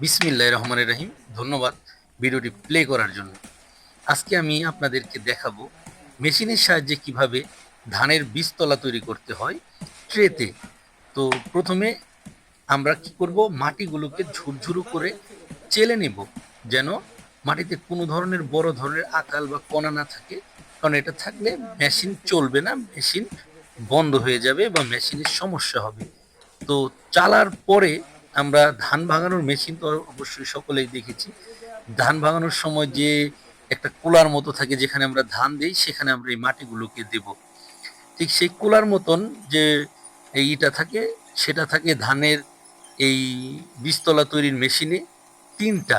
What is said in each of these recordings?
বিসমিল্লাহ রহমানের রহিম। ধন্যবাদ ভিডিওটি প্লে করার জন্য। আজকে আমি আপনাদেরকে দেখাবো মেশিনের সাহায্যে কীভাবে ধানের বীজতলা তৈরি করতে হয় ট্রেতে। তো প্রথমে আমরা কি করব? মাটিগুলোকে ঝুরঝুরু করে চেলে নেব যেন মাটিতে কোনো ধরনের বড় ধরনের আকাল বা কণা না থাকে। কারণ এটা থাকলে মেশিন চলবে না, মেশিন বন্ধ হয়ে যাবে বা মেশিনের সমস্যা হবে। তো চালার পরে আমরা ধান ভাঙানোর মেশিন তো অবশ্যই সকলেই দেখেছি। ধান ভাঙানোর সময় যে একটা কুলার মতো থাকে যেখানে আমরা ধান দিই, সেখানে আমরা এই মাটিগুলোকে দেব। ঠিক সেই কুলার মতন যে এইটা থাকে, সেটা থাকে ধানের এই বীজতলা তৈরির মেশিনে তিনটা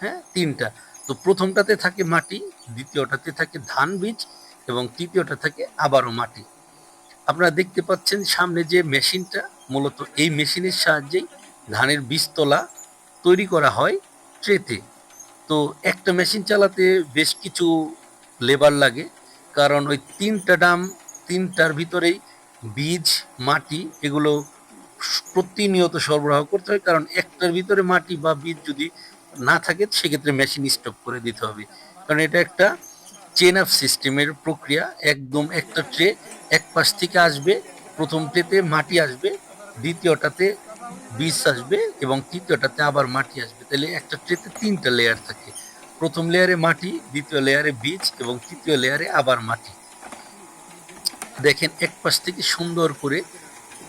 হ্যাঁ তিনটা। তো প্রথমটাতে থাকে মাটি, দ্বিতীয়টাতে থাকে ধান বীজ, এবং তৃতীয়টা থাকে আবারও মাটি। আপনারা দেখতে পাচ্ছেন সামনে যে মেশিনটা মূলত এই মেশিনের সাহায্যেই ধানের বীজতলা তৈরি করা হয় ট্রেতে। তো একটা মেশিন চালাতে বেশ কিছু লেবার লাগে, কারণ ওই তিনটা ডাম তিনটার ভিতরেই বীজ, মাটি এগুলো প্রতিনিয়ত সরবরাহ করতে হয়, কারণ একটার ভিতরে মাটি বা বীজ যদি না থাকে, সেক্ষেত্রে মেশিন স্টপ করে দিতে হবে। কারণ এটা একটা চেন আপ সিস্টেমের প্রক্রিয়া, একদম একটা ট্রে এক পাশ থেকে আসবে, প্রথম ট্রেতে মাটি আসবে, দ্বিতীয়টাতে বীজ আসবে এবং তৃতীয়টাতে আবার মাটি আসবে। তাহলে একটা ট্রেতে তিনটা লেয়ার থাকে। প্রথম লেয়ারে মাটি, দ্বিতীয় লেয়ারে বীজ এবং তৃতীয় লেয়ারে আবার মাটি। দেখেন এক পাশ থেকে সুন্দর করে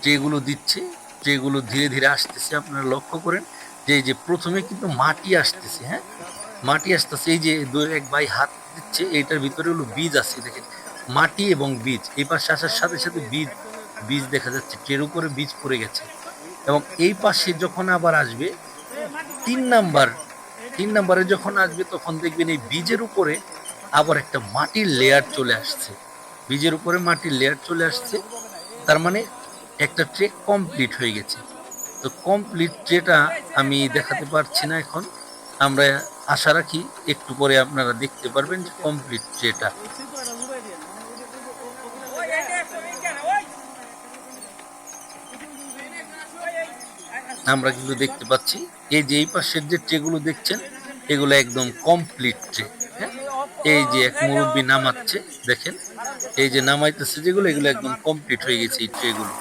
ট্রেগুলো দিচ্ছে ট্রেগুলো ধীরে ধীরে আসতেছে, আপনারা লক্ষ্য করেন, যে যে প্রথমে কিন্তু মাটি আসতেছে হ্যাঁ? মাটি আসতেছে, এই যে দু এক ভাই হাত দিচ্ছে, এইটার ভিতরে হলো বীজ আছে, দেখেন। মাটি এবং বীজ, এই পাশে আসার সাথে সাথে বীজ বীজ দেখা যাচ্ছে, ট্রের উপরে বীজ পড়ে গেছে। এবং এই পাশে যখন আবার আসবে, তিন নাম্বার, তিন নাম্বারে যখন আসবে, তখন দেখবেন এই বীজের উপরে আবার একটা মাটির লেয়ার চলে আসছে। বীজের উপরে মাটির লেয়ার চলে আসছে, তার মানে একটা ট্রে কমপ্লিট হয়ে গেছে। তো কমপ্লিট ট্রেটা আমি দেখাতে পারছি না এখন। আমরা আশা রাখি একটু পরে আপনারা দেখতে পারবেন যে কমপ্লিট ট্রেটা আমরা কিন্তু দেখতে পাচ্ছি, এই যে এই পাশের যে ট্রেগুলো দেখছেন, এগুলো একদম কমপ্লিট ট্রে হ্যাঁ? এই যে এক মুরব্বী নামাচ্ছে, দেখেন, এই যে নামাইতেছে যেগুলো, এগুলো একদম কমপ্লিট হয়ে গেছে এই ট্রেগুলো।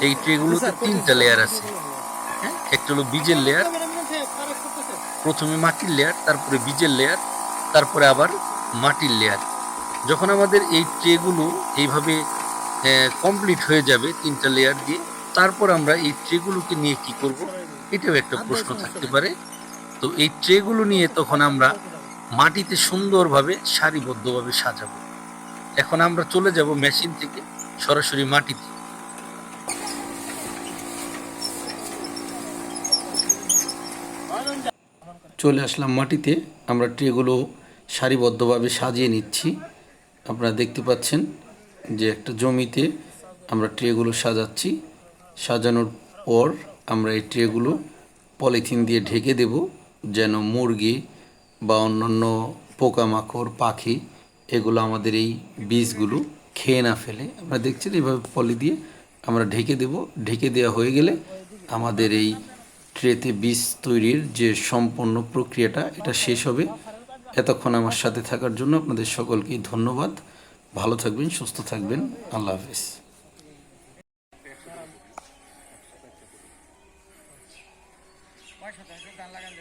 এই ট্রেগুলোতে তিনটা লেয়ার আছে হ্যাঁ? একটা হলো বীজের লেয়ার প্রথমে মাটির লেয়ার তারপরে বীজের লেয়ার তারপরে আবার মাটির লেয়ার যখন আমাদের এই ট্রেগুলো এইভাবে কমপ্লিট হয়ে যাবে তিনটা লেয়ার দিয়ে তারপর আমরা এই ট্রেগুলোকে নিয়ে কি করব? এটাও একটা প্রশ্ন থাকতে পারে। তো এই ট্রেগুলো নিয়ে তখন আমরা মাটিতে সুন্দরভাবে, সারিবদ্ধভাবে সাজাবো। এখন আমরা চলে যাব মেশিন থেকে, সরাসরি মাটিতে। চলে আসলাম মাটিতে। আমরা ট্রেগুলো সারিবদ্ধভাবে সাজিয়ে নিচ্ছি। আপনারা দেখতে পাচ্ছেন যে একটা জমিতে আমরা ট্রেগুলো সাজাচ্ছি। সাজানোর পর আমরা এই ট্রেগুলো পলিথিন দিয়ে ঢেকে দেব, যেন মুরগি বা অন্যান্য পোকামাকড়, পাখি এগুলো আমাদের এই বীজগুলো খেয়ে না ফেলে। আমরা দেখছি এইভাবে পলি দিয়ে আমরা ঢেকে দেব। ঢেকে দেওয়া হয়ে গেলে আমাদের এই ট্রেতে বীজ তৈরির যে সম্পূর্ণ প্রক্রিয়াটা, এটা শেষ হবে। এতক্ষণ আমার সাথে থাকার জন্য আপনাদের সকলকেই ধন্যবাদ। ভালো থাকবেন, সুস্থ থাকবেন। আল্লাহ হাফিজ। একসাথে একসাথে লাগান।